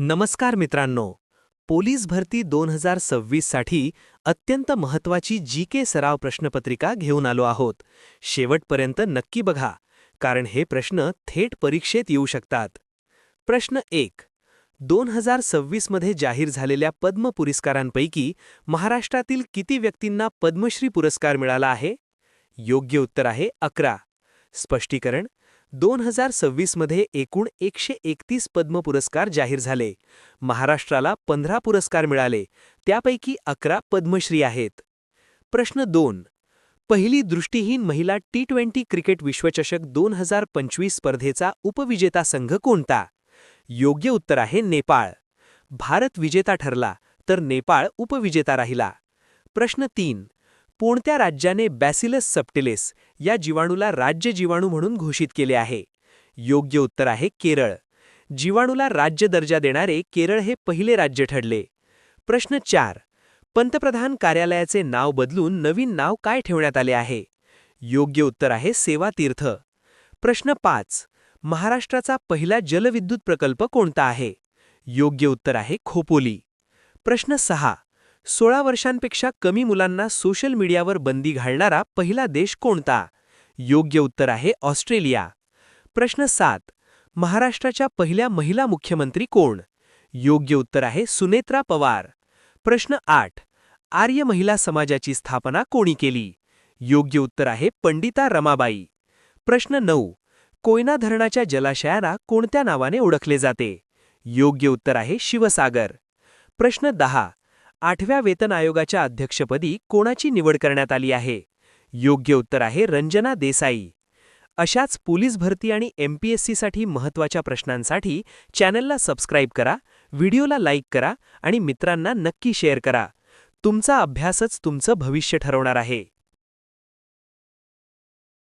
नमस्कार मित्रांनो. पोलीस भरती दोन हजार सव्वीससाठी अत्यंत महत्त्वाची जी के सराव प्रश्नपत्रिका घेऊन आलो आहोत. शेवटपर्यंत नक्की बघा कारण हे प्रश्न थेट परीक्षेत येऊ शकतात. प्रश्न एक. दोन हजार सव्वीसमध्ये जाहीर झालेल्या पद्म पुरस्कारांपैकी महाराष्ट्रातील किती व्यक्तींना पद्मश्री पुरस्कार मिळाला आहे? योग्य उत्तर आहे अकरा. स्पष्टीकरण दोन हजार सव्वीसमध्ये एकूण एकशे एकतीस पद्म पुरस्कार जाहीर झाले. महाराष्ट्राला पंधरा पुरस्कार मिळाले. त्यापैकी अकरा पद्मश्री आहेत. प्रश्न दोन. पहिली दृष्टीहीन महिला टी ट्वेंटी क्रिकेट विश्वचषक दोन हजार पंचवीस स्पर्धेचा उपविजेता संघ कोणता? योग्य उत्तर आहे नेपाळ. भारत विजेता ठरला तर नेपाळ उपविजेता राहिला. प्रश्न तीन. कोणत्या राज्याने बॅसिलस सप्टिलेस या जीवाणूला राज्य जीवाणू म्हणून घोषित केले आहे? योग्य उत्तर आहे केरळ. जीवाणूला राज्य दर्जा देणारे केरळ हे पहिले राज्य ठरले. प्रश्न चार. पंतप्रधान कार्यालयाचे नाव बदलून नवीन नाव काय ठेवण्यात आले आहे? योग्य उत्तर आहे सेवा तीर्थ. प्रश्न पाच. महाराष्ट्राचा पहिला जलविद्युत प्रकल्प कोणता आहे? योग्य उत्तर आहे खोपोली. प्रश्न सहा. सोळा वर्षांपेक्षा कमी मुलांना सोशल मीडियावर बंदी घालणारा पहिला देश कोणता? योग्य उत्तर आहे ऑस्ट्रेलिया. प्रश्न सात. महाराष्ट्राच्या पहिल्या महिला मुख्यमंत्री कोण? योग्य उत्तर आहे सुनेत्रा पवार. प्रश्न आठ. आर्य महिला समाजाची स्थापना कोणी केली? योग्य उत्तर आहे पंडिता रमाबाई. प्रश्न नऊ. कोयना धरणाच्या जलाशयाला कोणत्या नावाने ओळखले जाते? योग्य उत्तर आहे शिवसागर. प्रश्न दहा. आठव्या वेतन आयोगाच्या अध्यक्षपदी कोणाची निवड करण्यात आली आहे? योग्य उत्तर आहे रंजना देसाई. अशाच पोलीस भरती आणि एमपीएससीसाठी महत्त्वाच्या प्रश्नांसाठी चॅनलला सबस्क्राईब करा व्हिडिओला लाईक करा आणि मित्रांना नक्की शेअर करा. तुमचा अभ्यासच तुमचं भविष्य ठरवणार आहे.